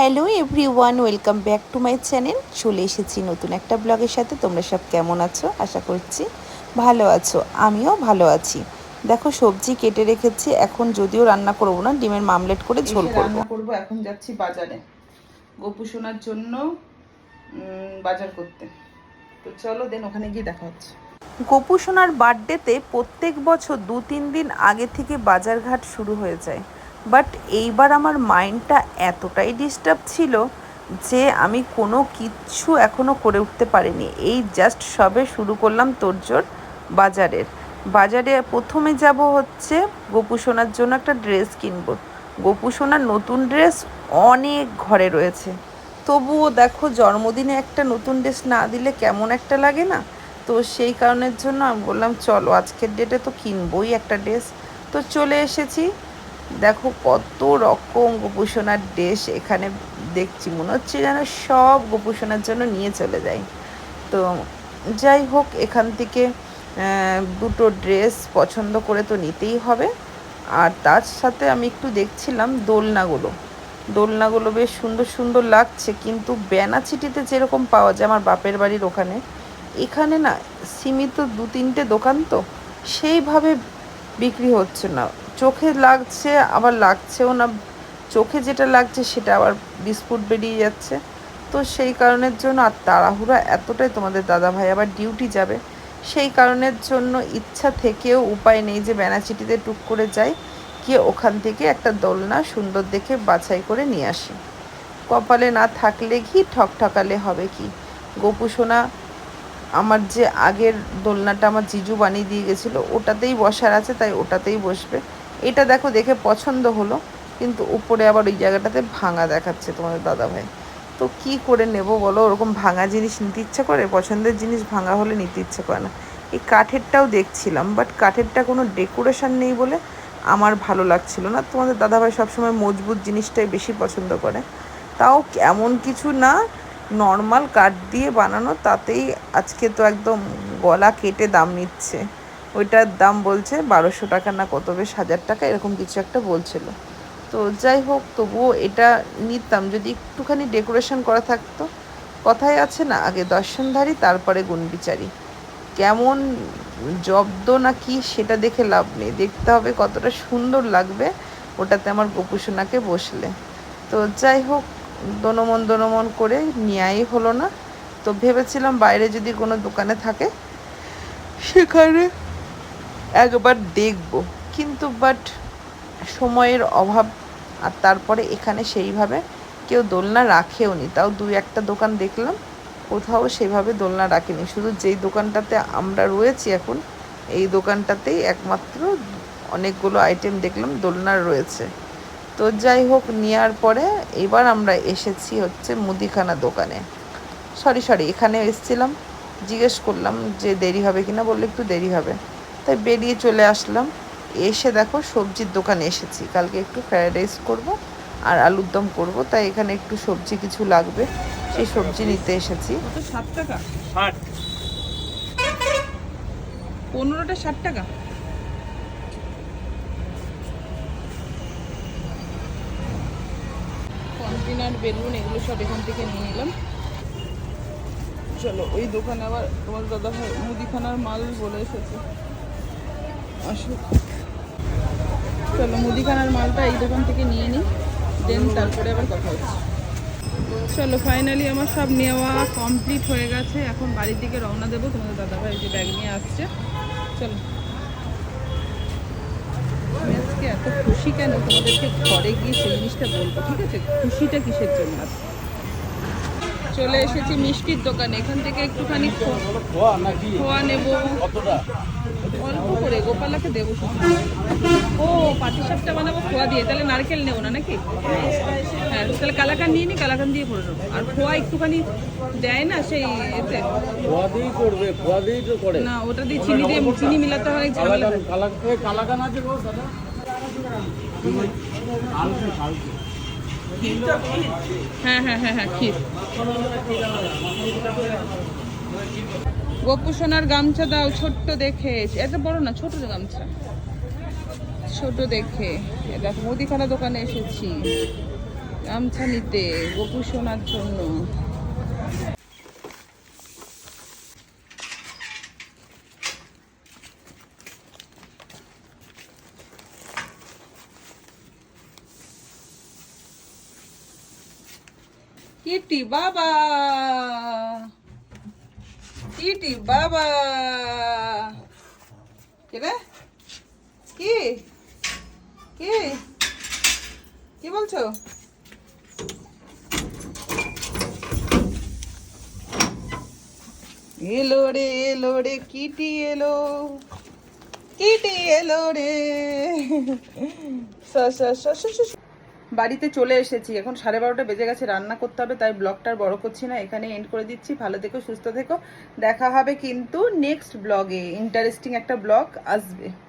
Hello everyone welcome back to my channel. চলে এসেছি নতুন একটা ব্লগের সাথে। তোমরা সব কেমন আছো? আশা করছি ভালো আছো। আমিও ভালো আছি। দেখো সবজি কেটে রেখেছি। এখন যদিও রান্না করব না ডিমের মামলেট করে ঝোল করব। করব। এখন যাচ্ছি বাজারে। গোপু সোনার জন্য বাজার করতে। তো চলো দেন ওখানে গিয়ে দেখা হচ্ছে। গোপু সোনার বার্থডেতে প্রত্যেক বছর দু তিন দিন আগে থেকে বাজারঘাট শুরু হয়ে যায়। বাট এইবার আমার মাইন্ডটা এতটাই ডিস্টার্ব ছিল যে আমি কোনো কিচ্ছু এখনও করে উঠতে পারিনি। এই জাস্ট সবে শুরু করলাম তোরজোর বাজারের। বাজারে প্রথমে যাব হচ্ছে গোপু সোনার জন্য একটা ড্রেস কিনবো। গোপু সোনার নতুন ড্রেস অনেক ঘরে রয়েছে। তবুও দেখো জন্মদিনে একটা নতুন ড্রেস না দিলে কেমন একটা লাগে না? তো সেই কারণের জন্য আমি বললাম, চলো আজকের ডেটে তো কিনবই একটা ড্রেস। তো চলে এসেছি। দেখো কত রকম গোপুসোনার ড্রেস এখানে দেখছি। মনে হচ্ছে যেন সব গোপুসোনার জন্য নিয়ে চলে যাই তো যাই হোক, এখান থেকে দুটো ড্রেস পছন্দ করে তো নিতেই হবে। আর তার সাথে আমি একটু দেখছিলাম দোলনাগুলো। দোলনাগুলো বেশ সুন্দর সুন্দর লাগছে, কিন্তু বেনাচিটিতে যেরকম পাওয়া যায়, আমার বাপের বাড়ির ওখানে, এখানে না সীমিত দু তিনটে দোকান তো সেইভাবে বিক্রি হচ্ছে না। চোখে লাগছে, আবার লাগছেও না। চোখে যেটা লাগছে সেটা আবার বিস্কুট বেরিয়ে যাচ্ছে। তো সেই কারণের জন্য আর তাড়াহুড়া এতটাই তোমাদের দাদা ভাই আবার ডিউটি যাবে। সেই কারণের জন্য ইচ্ছা থেকেও উপায় নেই যে বেনাচিটিতে টুক করে যাই, গিয়ে ওখান থেকে একটা দোলনা সুন্দর দেখে বাছাই করে নিয়ে আসি। কপালে না থাকলে কি ঠক ঠকালে হবে কি? গোপু সোনা, আমার যে আগের দোলনাটা আমার জিজু বানিয়ে দিয়ে গেছিল, ওটাতেই বসার আছে, তাই ওটাতেই বসবে। এটা দেখো দেখে পছন্দ হলো, কিন্তু উপরে আবার ওই জায়গাটাতে ভাঙা দেখাচ্ছে তোমাদের দাদা ভাই তো কি করে নেব বলো? ওরকম ভাঙা জিনিস নিতে ইচ্ছে করে? পছন্দের জিনিস ভাঙা হলে নিতে ইচ্ছে করে না। এই কাঠেরটাও দেখছিলাম বাট কাঠেরটা কোনো ডেকোরেশন নেই বলে আমার ভালো লাগছিল না। তোমাদের দাদাভাই সবসময় মজবুত জিনিসটাই বেশি পছন্দ করে। তাও এমন কিছু না নর্মাল কাঠ দিয়ে বানানো, তাতেই আজকে তো একদম গলা কেটে দাম নিচ্ছে। ওইটার দাম বলছে বারোশো টাকা না কত বেশ হাজার টাকা, এরকম কিছু একটা বলছিল। তো যাই হোক, তবুও এটা নিতাম। যদি একটুখানি ডেকোরেশন করা থাকতো, কথাই আছে না, আগে দর্শনধারী, তারপরে গুণবিচারী। কেমন জব্দ না কি সেটা দেখে লাভ নেই। দেখতে হবে কতটা সুন্দর লাগবে, ওটাতে আমার গোপুসোনাকে বসলে। তো যাই হোক, দনমন দনমন করে নেওয়াই হলো না। তো ভেবেছিলাম বাইরে যদি কোনো দোকানে থাকে, সেখানে একবার দেখব। কিন্তু বাট সময়ের অভাব আর তারপরে এখানে সেইভাবে কেউ দোলনা রাখেও নি তাও দুই একটা দোকান দেখলাম, কোথাও সেভাবে দোলনা রাখেনি। শুধু যেই দোকানটাতে আমরা রয়েছি এখন, এই দোকানটাতেই একমাত্র অনেকগুলো আইটেম দেখলাম দোলনার রয়েছে। তো যাই হোক নেওয়ার পরে এবার আমরা এসেছি হচ্ছে মুদিখানা দোকানে। সরি সরি এখানে এসেছিলাম, জিজ্ঞেস করলাম যে দেরি হবে কিনা, বললে একটু দেরি হবে। তাই বেরিয়ে চলে আসলাম। এসে দেখো সবজির দোকানে এসেছি। কালকে একটু ফ্রায়েড রাইস করব আর আলুর দম করব তাই এখানে একটু সবজি কিছু লাগবে। সেই সবজি নিতে এসেছি। কত? ষাট টাকা? পনেরোটা ষাট টাকা? কন্টেনার বেলুন এগুলো সব এখান থেকে নিয়ে নিলাম। চলো ওই দোকানে আবার তোমার দাদা ভাই মুদিখানার মাল বলে এসেছে। আসুক। চলো, মুদিখানার মালটা এই দোকান থেকে নিয়ে নিই, দেন তারপরে আবার কথা হচ্ছে। চলো ফাইনালি আমার সব নেওয়া কমপ্লিট হয়ে গেছে। এখন বাড়ির দিকে রওনা দেবো। তোমাদের দাদাভাই যে ব্যাগ নিয়ে আসছে। চলো। আমি আজকে এত খুশি কেন? তোমাদেরকে ঘরে গিয়ে সেই জিনিসটা বলব, ঠিক আছে? খুশিটা কিসের জন্য? চলে এসেছি মিষ্টির দোকানে। এখান থেকে একটুখানি খোয়া নেব। অল্প করে গোপালাকে দেবো ও পাটি সাপটা বানাবো খোয়া দিয়ে। তাহলে নারকেল নেব না নাকি? হ্যাঁ তাহলে কালাকান নিয়ে নি কালাকান দিয়ে করে নেব। আর খোয়া একটুখানি দেয় না সেই এতে? খোয়া দিয়েই করবে খোয়া দিয়েই তো করে। না ওটা দিয়ে চিনি দিয়ে চিনি মিলাতে হয় কালাকান আছে গো দাদা। কালকে কালকে হ্যাঁ হ্যাঁ হ্যাঁ হ্যাঁ ক্ষীর। গোপু সোনার গামছা দাও, ছোট্ট দেখে। এত বড় না, ছোট গামছা। ছোট দেখে। দেখো, মুদিখানা দোকানে এসেছি। গামছা নিতে গোপু সোনার জন্য। কিটি, বাবা! কিটি বাবা। কে রে কি? কি? কি বলছো? এলো রে এলো রে, কিটি এলো। কিটি এলো রে। স- স- স- স- বাড়িতে চলে এসেছি। এখন সাড়ে বারোটা বেজে গেছে, রান্না করতে হবে, তাই ব্লগটার বড় করছি না। এখানে এন্ড করে দিচ্ছি। ভালো থেকো, সুস্থ থেকো। দেখা হবে কিন্তু নেক্সট ব্লগে ইন্টারেস্টিং একটা ব্লগ আসবে।